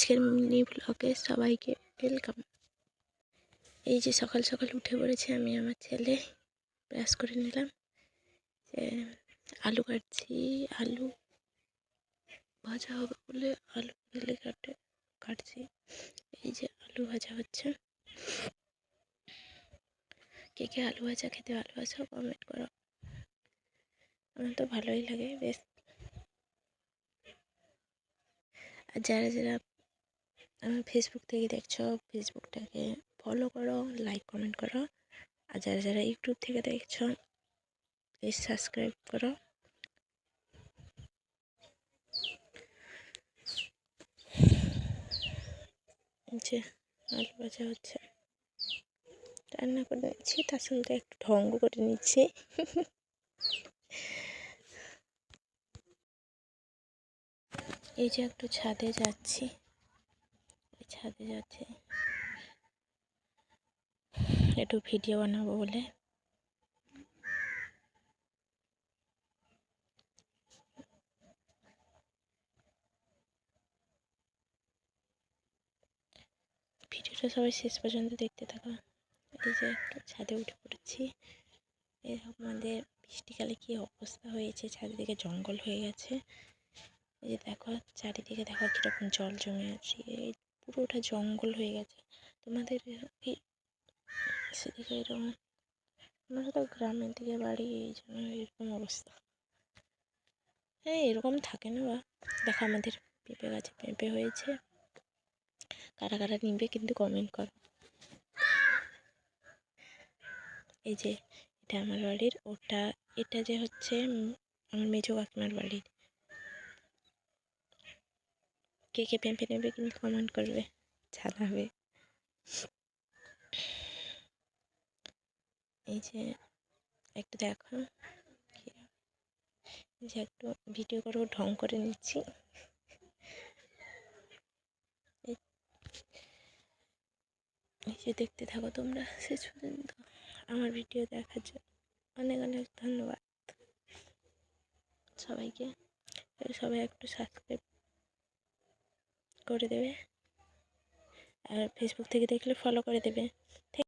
আজকের মিনি ব্লগে সবাইকে ওয়েলকাম এই যে সকাল সকাল উঠে পড়েছে, আমি আমার ছেলে ব্রাশ করে নিলাম। যে আলু কাটছি, আলু ভাজা হবে বলে আলু ঢেলে কাটে, কাটছি। এই যে আলু ভাজা হচ্ছে। কে কে আলু ভাজা খেতে ভালোবাসো কমেন্ট করো। আমার তো ভালোই লাগে, বেশ। আর যারা যারা ফেসবুক থেকে দেখছ ফেসবুকটাকে ফলো করো লাইক কমেন্ট করো। আর যারা যারা ইউটিউব থেকে দেখছ প্লিজ সাবস্ক্রাইব করো। যে আলু ভাজা হচ্ছে। রান্না করে নিচ্ছি, তার সঙ্গে একটু ঢঙ্গ করে নিচ্ছি। এই যে একটু ছাদে যাচ্ছি। ছাদে যাচ্ছি। একটু ভিডিও বানাবো বলে। ভিডিওটা সবাই শেষ পর্যন্ত দেখতে থাকো। এই যে একটু ছাদে উঠে পড়েছি। এরকম আমাদের বৃষ্টিকালে কী অবস্থা হয়েছে? চারিদিকে জঙ্গল হয়ে গেছে। এই যে দেখো, চারিদিকে দেখো কীরকম জল জমে আছে। পুরোটা জঙ্গল হয়ে গেছে। তোমাদের এই সেদিকে এরকম, আমরা তো গ্রামের দিকে বাড়ি, এই জন্য এরকম অবস্থা। হ্যাঁ এরকম থাকে না বা? দেখো আমাদের পেঁপে গাছে পেঁপে হয়েছে। কারা কারা নিবে কিন্তু কমেন্ট করো। এই যে, এটা আমার বাড়ির, ওটা, এটা যে হচ্ছে আমার মেজো কাকিমার বাড়ির। কে কে পেঁপে নেবে কিন্তু কমেন্ট করবে, জানাবে। এই যে একটু দেখো যে একটু ভিডিও করে ঢং করে নিচ্ছি। এই যে দেখতে থাকো তোমরা শেষ পর্যন্ত আমার ভিডিও দেখার জন্য অনেক অনেক ধন্যবাদ। সবাইকে, সবাই একটু সাবস্ক্রাইব করে দেবে। আর ফেসবুক থেকে দেখলে ফলো করে দেবে।